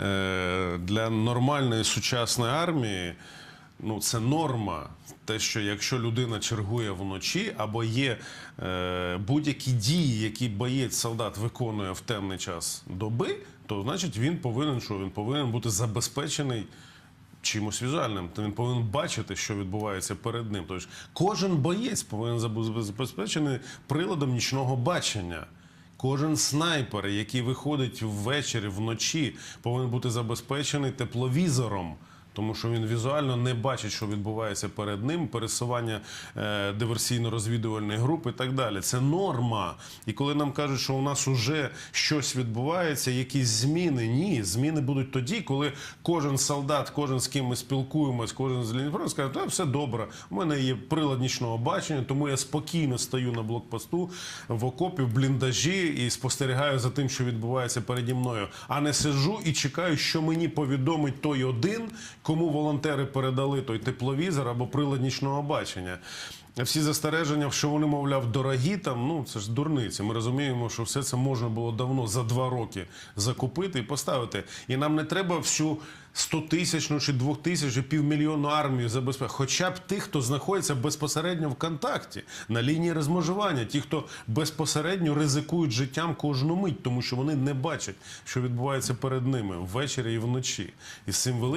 е, для нормальної сучасної армії. Ну, це норма. Те, що якщо людина чергує вночі, або є е, будь-які дії, які боєць солдат виконує в темний час доби, то значить він повинен що він повинен бути забезпечений чимось візуальним. То він повинен бачити, що відбувається перед ним. Тобто кожен боєць повинен забу- забезпечений приладом нічного бачення. Кожен снайпер, який виходить ввечері, вночі, повинен бути забезпечений тепловізором. Тому що він візуально не бачить, що відбувається перед ним, пересування е, диверсійно-розвідувальної групи і так далі. Це норма. І коли нам кажуть, що у нас уже щось відбувається, якісь зміни, ні, зміни будуть тоді, коли кожен солдат, кожен з ким ми спілкуємось, кожен з лінії скаже, «Та все добре. У мене є прилад нічного бачення, тому я спокійно стою на блокпосту в окопі, в бліндажі і спостерігаю за тим, що відбувається переді мною, а не сиджу і чекаю, що мені повідомить той один, кому волонтери передали той тепловізор або прилад нічного бачення. Всі застереження, що вони, мовляв, дорогі, там ну це ж дурниці. Ми розуміємо, що все це можна було давно за два роки закупити і поставити. І нам не треба всю 100 тисячну чи 2 тисяч, півмільйонну армію забезпечити. Хоча б тих, хто знаходиться безпосередньо в контакті на лінії розмежування, ті, хто безпосередньо ризикують життям кожну мить, тому що вони не бачать, що відбувається перед ними ввечері і вночі. І з цим великим.